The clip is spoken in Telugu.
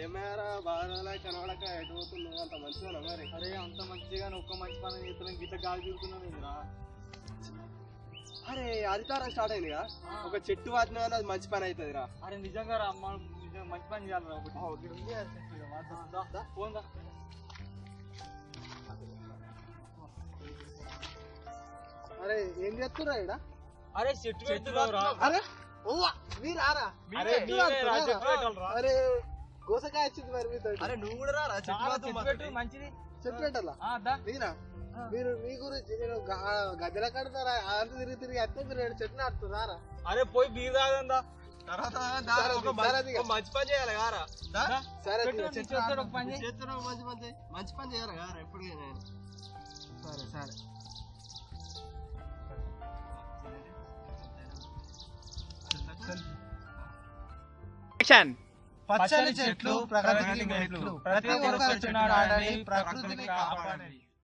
ఏమయ్యారా బాగా కనబడక ఎటు పోతున్నావు? అంత మంచిగా మరి? అరే అంత మంచిగా ఒక్క మంచి పని చేస్తున్నాం గిట్ల గాలి తిరుగుతున్నాం ఏందిరా? అరే అధికారం స్టార్ట్ అయింది కదా ఒక చెట్టు వాటిన అది మంచి పని అవుతుంది రా అరే నిజంగా రా అమ్మ మంచి పని చేయాలి ఒకటి. ఫోన్ దా. అరే ఏం చేస్తురా ఇక్కడ అరే చెట్టు అరే ఓవా మీరే రా, పెట్టాలిరా. అరే గోసకాయ వచ్చింది మరి మీతో అరే నువ్వు కూడా రారా? చెట్టు మంచిది. చెట్టు పెట్టాలా. మీరా మీరు మీ గురించి నేను గద్దెల కడతారా అంత తిరిగి తిరిగి అత్తే మీరు ఏడు చెట్టు నాటుతున్నారా అరే పోయి తాగందా తర్వాత మంచి- పని చేయాలి కారా? సరే చెట్టు పని చేయి. చేస్తున్నా మంచి పని చేయి. మంచి పని చేయాలి కారా ఎప్పటికైనా సరే సరే. పచ్చని చెట్లు ప్రగతికి మెట్లు. ప్రతి ఒక్కరు చెట్టు ప్రకృతిని కాపాడాలి